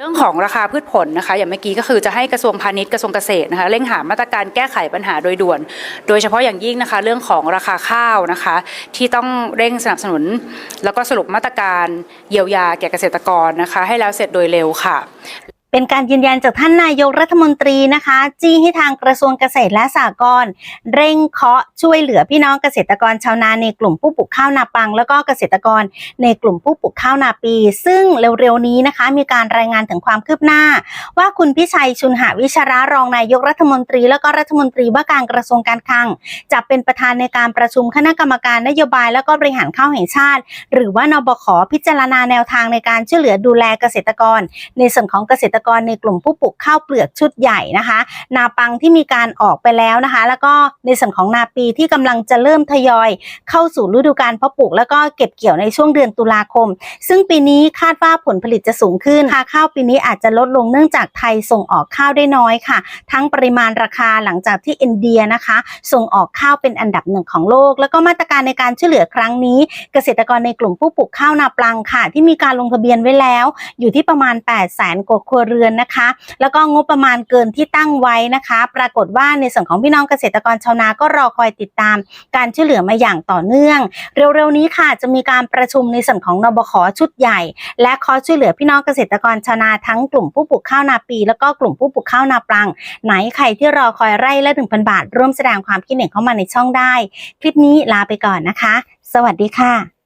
เรื่องของราคาพืชผลนะคะ อย่างเมื่อกี้ก็คือจะให้กระทรวงพาณิชย์กระทรวงเกษตรนะคะเร่งหามาตรการแก้ไขปัญหาโดยด่วน โดยเฉพาะอย่างยิ่งนะคะ เรื่องของราคาข้าวนะคะ ที่ต้องเร่งสนับสนุน แล้วก็สรุปมาตรการเยียวยาแก่เกษตรกรนะคะ ให้แล้วเสร็จโดยเร็วค่ะ เป็นการยืนยันจากท่านนายกรัฐมนตรีนะคะ จี้ให้ทางกระทรวงเกษตรและสหกรณ์เร่งเคาะช่วยเหลือพี่น้องเกษตรกรชาวนาในกลุ่มผู้ปลูกข้าวนาปัง แล้วก็เกษตรกรในกลุ่มผู้ปลูกข้าวนาปี ซึ่งเร็วๆนี้นะคะ มีการรายงานถึงความคืบหน้า ว่าคุณพิชัยชุนหาวิชารารองนายกรัฐมนตรี แล้วก็รัฐมนตรีว่าการกระทรวงการคลัง จะเป็นประธานในการประชุมคณะกรรมการนโยบายแล้วก็บริหารข้าวแห่งชาติ หรือว่านบขพิจารณาแนวทางในการช่วยเหลือดูแลเกษตรกร ในส่วนของเกษตรกรในกลุ่มผู้ปลูกข้าวเปลือกชุดใหญ่นะคะ นาปังที่มีการออกไปแล้วนะคะ แล้วก็ในส่วนของนาปีที่กำลังจะเริ่มทยอย เข้าสู่ฤดูกาลเพาะปลูก แล้วก็เก็บเกี่ยวในช่วงเดือนตุลาคม ซึ่งปีนี้คาดว่าผลผลิตจะสูงขึ้นราคาข้าวปีนี้อาจจะลดลงเนื่องจากไทยส่งออกข้าวได้น้อยค่ะ ทั้งปริมาณราคาหลังจากที่อินเดียนะคะ ส่งออกข้าวเป็นอันดับหนึ่งของโลก แล้วก็มาตรการในการช่วยเหลือครั้งนี้ เกษตรกรในกลุ่มผู้ปลูกข้าวนาปลังค่ะ ที่มีการลงทะเบียนไว้แล้ว อยู่ที่ประมาณ8 0 0แสนกว่าครัวเรือนนะคะ แล้วก็งบประมาณเกินที่ตั้งไว้นะคะ ปรากฏว่าในส่วนของพี่น้องเกษตรกรชาวนาก็รอคอยติดตาม การช่วยเหลือมาอย่างต่อเนื่อง เร็วๆนี้ค่ะจะมีการประชุมในส่วนของนบขชุดใหญ่ และขอช่วยเหลือพี่น้องเกษตรกรชาวนาทั้งกลุ่มผู้ปลูกข้าวนาปี แล้วก็กลุ่มผู้ปลูกข้าวนาปลัง ไหนใครที่รอคอยไร่ละ1,000บาท ร่วมแสดงความคิดเห็นเข้ามาในช่องได้ คลิปนี้ลาไปก่อนนะคะ สวัสดีค่ะ